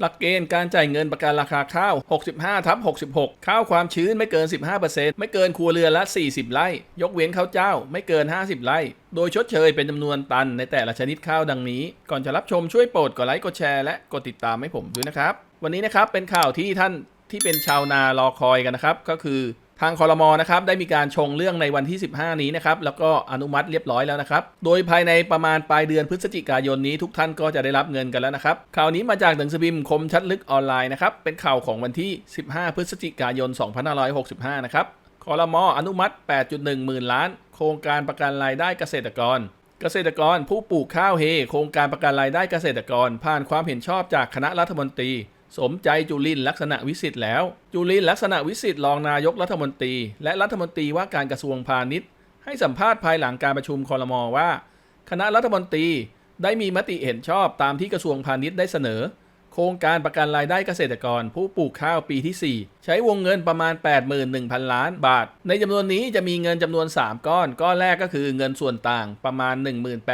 หลักเกณฑ์การจ่ายเงินประกันราคาข้าว 65ทับ66 ข้าวความชื้นไม่เกิน 15%ไม่เกินครัวเรือนละ 40 ไร่ ยกเว้นข้าวเจ้าไม่เกิน 50 ไร่ โดยชดเชยเป็นจำนวนตันในแต่ละชนิดข้าวดังนี้ ก่อนจะรับชมช่วยโปรดกดไลค์กดแชร์และกดติดตามให้ผมด้วยนะครับ วันนี้นะครับเป็นข่าวที่ท่านที่เป็นชาวนารอคอยกันนะครับ ก็คือ ทางคอรมอนะครับได้มีการชงเรื่องในวันที่ 15 นี้นะครับแล้วก็อนุมัติเรียบร้อยแล้วนะครับโดยภายในประมาณปลายเดือนพฤศจิกายนนี้ทุกท่านก็จะได้รับเงินกันแล้วนะครับข่าวนี้มาจากหนังสือพิมพ์คมชัดลึกออนไลน์นะครับเป็นข่าวของวันที่ 15 พฤศจิกายน 2565 นะครับคอรมออนุมัติ 8.1 หมื่นล้าน โครงการประกันรายได้เกษตรกร เกษตรกรผู้ปลูกข้าวเฮ โครงการประกันรายได้เกษตรกร ผ่านความเห็นชอบจากคณะรัฐมนตรี สมใจจุลินลักษณะวิสิทธิ์แล้ว จุลินลักษณะวิสิทธิ์รองนายกรัฐมนตรี และรัฐมนตรีว่าการกระทรวงพาณิชย์ ให้สัมภาษณ์ภายหลังการประชุมคอรมอว่า คณะรัฐมนตรีได้มีมติเห็นชอบตามที่กระทรวงพาณิชย์ได้เสนอ โครงการประกันรายได้เกษตรกร ผู้ปลูกข้าวปีที่ 4 ใช้วงเงินประมาณ 81,000 ล้านบาท ในจำนวนนี้จะมีเงินจำนวน 3 ก้อน ก้อนแรกก็คือเงินส่วนต่างประมาณ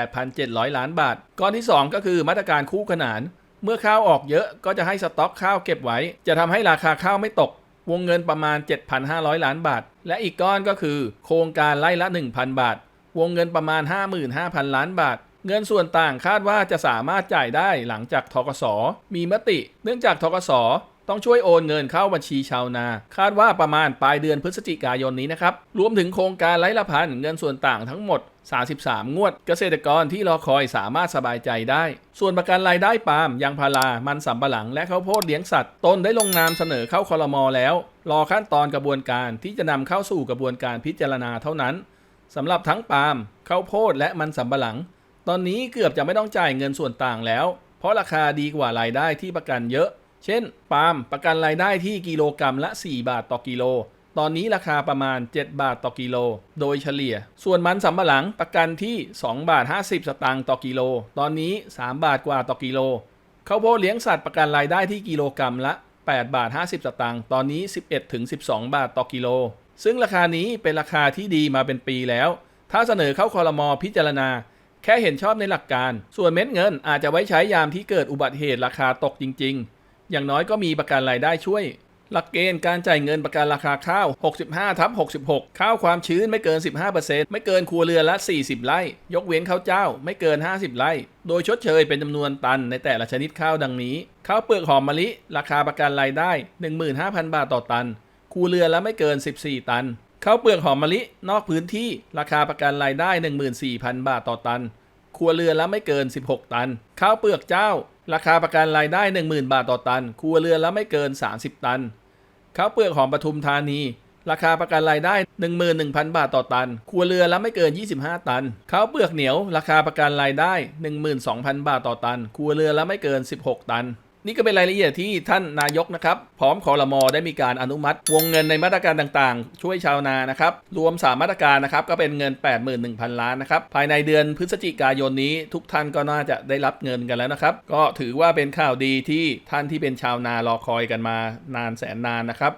18,700 ล้านบาท ก้อนที่ 2 ก็คือมาตรการคู่ขนาน เมื่อข้าวออกเยอะก็จะให้สต็อกข้าวเก็บไว้ จะทำให้ราคาข้าวไม่ตก วงเงินประมาณ 7,500 ล้านบาท และอีกก้อนก็คือ โครงการไล่ละ 1,000 บาท วงเงินประมาณ 55,000 ล้านบาท เงินส่วนต่างคาดว่าจะสามารถจ่ายได้หลังจากทกส มีมติ เนื่องจากทกส ต้องช่วยโอนเงินเข้าบัญชีชาวนา คาดว่าประมาณปลายเดือนพฤศจิกายนนี้นะครับ รวมถึงโครงการไร้ละพันเงินส่วนต่างทั้งหมด 33 งวด เกษตรกรที่รอคอยสามารถสบายใจได้ ส่วนประกันรายได้ปาล์มยางพารา มันสำปะหลัง และข้าวโพดเลี้ยงสัตว์ ตนได้ลงนามเสนอเข้าคอรมอแล้ว รอขั้นตอนกระบวนการที่จะนำเข้าสู่กระบวนการพิจารณาเท่านั้นสำหรับทั้งปาล์มข้าวโพดและมันสำปะหลัง ตอนนี้เกือบจะไม่ต้องจ่ายเงินส่วนต่างแล้ว เพราะราคาดีกว่ารายได้ที่ประกันเยอะ เช่น ปาล์มประกันรายได้ที่กิโลกรรัมละ 4 บาทต่อกิโล ตอนนี้ราคาประมาณ 7 บาทต่อกิโล โดยเฉลี่ย ส่วนมันสำปะหลังประกันที่ 2 บาท 50 สตางค์ต่อกิโล ตอนนี้ 3 บาทกว่าต่อกิโลข้าวโพดเลี้ยงสัตว์ประกันรายได้ที่กิโลกรรัมละ 8 บาท 50 สตางค์ ตอนนี้ 11ถึง12 บาทต่อกิโล ซึ่งราคานี้เป็นราคาที่ดีมาเป็นปีแล้ว ถ้าเสนอเข้าคอรมอพิจารณา แค่เห็นชอบในหลักการ ส่วนเม็ดเงินอาจจะไว้ใช้ยามที่เกิดอุบัติเหตุราคาตกจริง ๆ อย่างน้อยก็มีประกันรายได้ช่วย หลักเกณฑ์การจ่ายเงินประกันราคาข้าว 65ทับ66 ข้าวความชื้นไม่เกิน 15%ไม่เกินครัวเรือนละ 40 ไร่ ยกเว้นข้าวเจ้าไม่เกิน 50 ไร่ โดยชดเชยเป็นจำนวนตันในแต่ละชนิดข้าวดังนี้ ข้าวเปลือกหอมมะลิ ราคาประกันรายได้ 15,000 บาทต่อตัน ครัวเรือนละไม่เกิน 14 ตันข้าวเปลือกหอมมะลิ นอกพื้นที่ราคาประกันรายได้ 14,000 บาทต่อตัน ครัวเรือนละไม่เกิน 16 ตัน ข้าวเปลือกเจ้า ราคาประกันรายได้ 10,000 บาทต่อตัน ครัวเรือนละไม่เกิน 30 ตัน ข้าวเปลือกหอมปทุมธานี ราคาประกันรายได้ 11,000 บาทต่อตัน ครัวเรือนละไม่เกิน 25 ตัน ข้าวเปลือกเหนียว ราคาประกันรายได้ 12,000 บาทต่อตัน ครัวเรือนละไม่เกิน 16 ตัน นี่ก็เป็นรายละเอียดที่ท่านนายกนะครับ พร้อมคอรมอได้มีการอนุมัติ วงเงินในมาตรการต่างๆ ช่วยชาวนานะครับ รวม 3 มาตรการนะครับ ก็เป็นเงิน 81,000 ล้านนะครับ ภายในเดือนพฤศจิกายนนี้ ทุกท่านก็น่าจะได้รับเงินกันแล้วนะครับ ก็ถือว่าเป็นข่าวดีที่ท่านที่เป็นชาวนารอคอยกันมานานแสนนานนะครับ